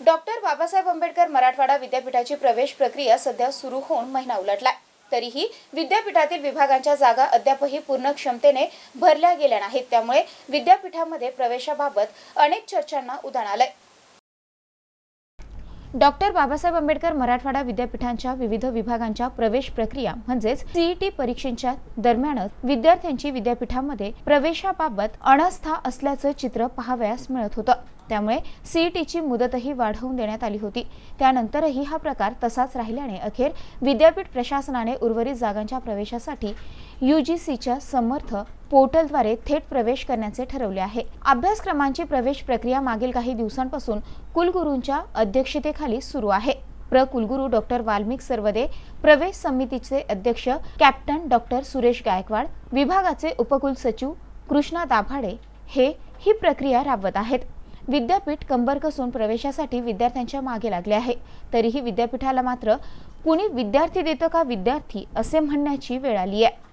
Doctor Babasaheb Ambedkar Marathwada विद्यापीठाची प्रवेश प्रक्रिया सध्या सुरू होऊन महिना उलटला तरीही विद्यापीठातील विभागांच्या जागा अद्यापही पूर्ण क्षमतेने भरल्या गेल्या नाहीत. त्यामुळे विद्यापीठामध्ये प्रवेशाबाबत अनेक चर्चांना उधाण आलंय. डॉक्टर बाबासाहेब आंबेडकर मराठवाडा विद्यापीठांच्या विविध विभागांच्या प्रवेश प्रक्रिया म्हणजेच सीईटी परीक्षेच्या दरम्यानच विद्यार्थ्यांची विद्यापीठामध्ये प्रवेशाबाबत अनास्था असल्याचं चित्र पाहावयास मिळत होतं. त्यामुळे सीईटीची मुदतही वाढवून देण्यात आली होती. त्यानंतरही हा प्रकार तसाच राहिल्याने अखेर विद्यापीठ प्रशासनाने उर्वरित जागांच्या प्रवेशासाठी यूजीसीच्या समर्थ पोर्टलद्वारे थेट प्रवेश करण्याचे ठरवले आहे. अभ्यासक्रमांची प्रवेश प्रक्रिया मागील काही दिवसांपासून कुलगुरूंच्या अध्यक्षतेखाली सुरू आहे. प्र. कुलगुरू डॉक्टर वाल्मिक सर्वदे प्रवेश समितीचे अध्यक्ष कॅप्टन डॉक्टर सुरेश गायकवाड विभागाचे उपकुल सचिव कृष्णा दाभाडे हे ही प्रक्रिया राबवत आहेत. विद्यापीठ कंबर कसून प्रवेशासाठी विद्यार्थ्यांच्या मागे लागले आहे. तरीही विद्यापीठाला मात्र कुणी विद्यार्थी देतं का विद्यार्थी? असे म्हणण्याची वेळ आली आहे.